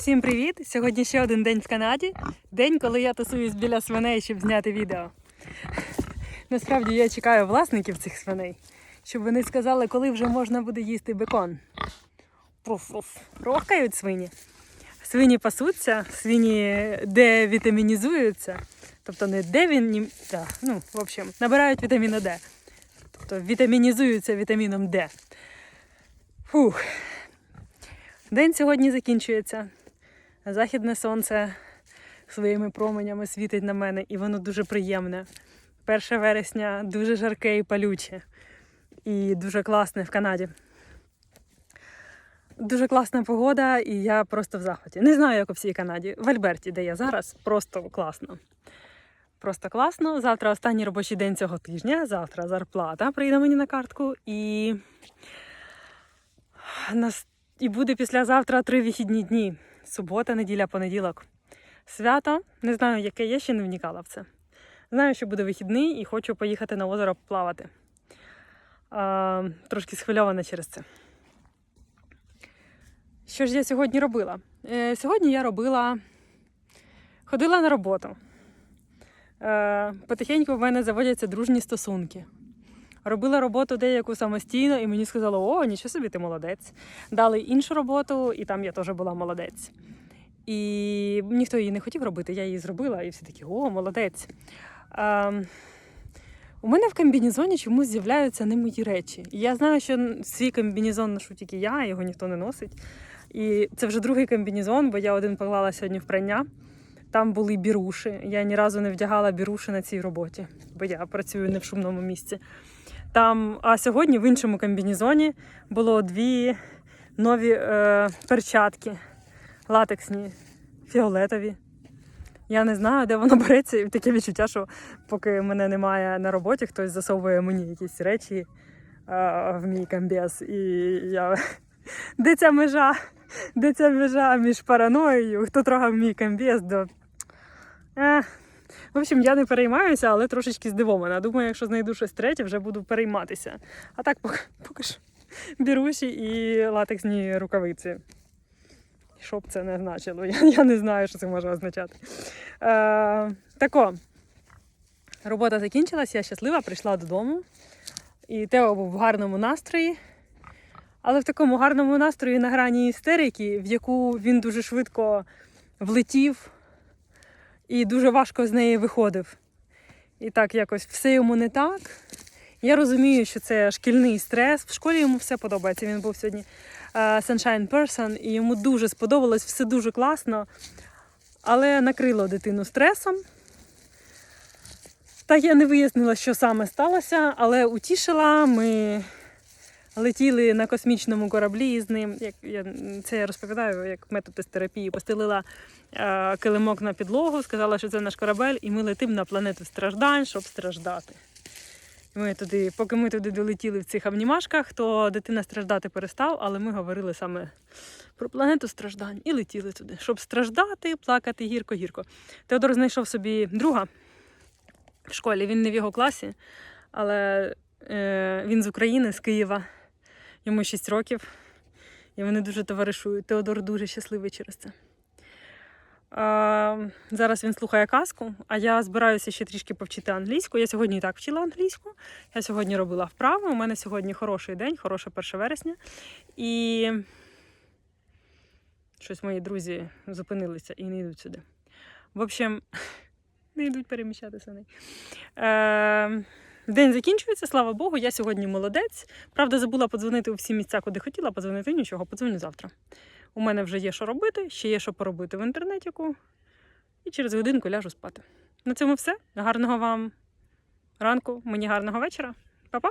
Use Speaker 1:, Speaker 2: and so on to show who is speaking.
Speaker 1: Всім привіт! Сьогодні ще один день в Канаді. День, коли я тусуюсь біля свиней, щоб зняти відео. Насправді я чекаю власників цих свиней, щоб вони сказали, коли вже можна буде їсти бекон. Рохкають свині. Свині пасуться, свині девітамінізуються. Тобто не девін, да, ну, в общем, набирають вітаміна Д. Тобто вітамінізуються вітаміном Д. Фух. День сьогодні закінчується. Західне сонце своїми променями світить на мене, і воно дуже приємне. 1 вересня дуже жарке і палюче. І дуже класне в Канаді. Дуже класна погода, і я просто в захваті. Не знаю, як у всій Канаді. В Альберті, де я зараз, просто класно. Просто класно. Завтра останній робочий день цього тижня. Завтра зарплата прийде мені на картку. І і буде післязавтра три вихідні дні: субота, неділя, понеділок. Свято. Не знаю, яке я ще не вникала в це. Знаю, що буде вихідний і хочу поїхати на озеро плавати. А, трошки схвильована через це. Що ж я сьогодні робила? Е, сьогодні я робила, ходила на роботу. Е, потихеньку в мене заводяться дружні стосунки. Робила роботу деяку самостійно, і мені сказали, о, нічого собі, ти молодець. Дали іншу роботу, і там я теж була молодець. І ніхто її не хотів робити, я її зробила, і всі такі, о, молодець. Е, у мене в комбінезоні чомусь з'являються не мої речі. І я знаю, що свій комбінезон ношу тільки я, його ніхто не носить. І це вже другий комбінезон, бо я один поклала сьогодні в прання. Там були біруші. Я ні разу не вдягала біруші на цій роботі, бо я працюю не в шумному місці. Там, а сьогодні в іншому комбінезоні було дві нові е, перчатки латексні, фіолетові. Я не знаю, де воно береться, і таке відчуття, що поки мене немає на роботі, хтось засовує мені якісь речі е, в мій комбез. І я. Де ця межа? Де ця межа між параноєю? Хто трогав мій комбез до. Е. В общем, я не переймаюся, але трошечки здивована. Думаю, якщо знайду щось третє, вже буду перейматися. А так поки, поки що біруші і латексні рукавиці. Що б це не значило? Я, я не знаю, що це може означати. Е, тако, робота закінчилась, я щаслива, прийшла додому. І Тео був в гарному настрої. Але в такому гарному настрої на грані істерики, в яку він дуже швидко влетів і дуже важко з неї виходив. І так якось все йому не так. Я розумію, що це шкільний стрес. В школі йому все подобається. Він був сьогодні е, Sunshine Person, і йому дуже сподобалось, все дуже класно. Але накрило дитину стресом. Так я не вияснила, що саме сталося, але утішила. Ми летіли на космічному кораблі з ним. Як я це я розповідаю як метод терапії. Постелила е, килимок на підлогу, сказала, що це наш корабель, і ми летимо на планету страждань, щоб страждати. Ми туди, поки ми туди долетіли в цих обнімашках, то дитина страждати перестав, але ми говорили саме про планету страждань і летіли туди, щоб страждати, плакати гірко-гірко. Теодор знайшов собі друга в школі. Він не в його класі, але е, він з України, з Києва. Йому 6 років. І вони дуже товаришують. Теодор дуже щасливий через це. А, зараз він слухає казку, а я збираюся ще трішки повчити англійську. Я сьогодні і так вчила англійську. Я сьогодні робила вправи. У мене сьогодні хороший день, хороше 1 вересня. І щось мої друзі зупинилися і не йдуть сюди. В общем, не йдуть переміщати саней. Е, День закінчується, слава Богу, я сьогодні молодець. Правда, забула подзвонити у всі місця, куди хотіла, подзвонити нічого, подзвоню завтра. У мене вже є що робити, ще є що поробити в інтернетіку. І через годинку ляжу спати. На цьому все. Гарного вам ранку, мені гарного вечора. Па-па!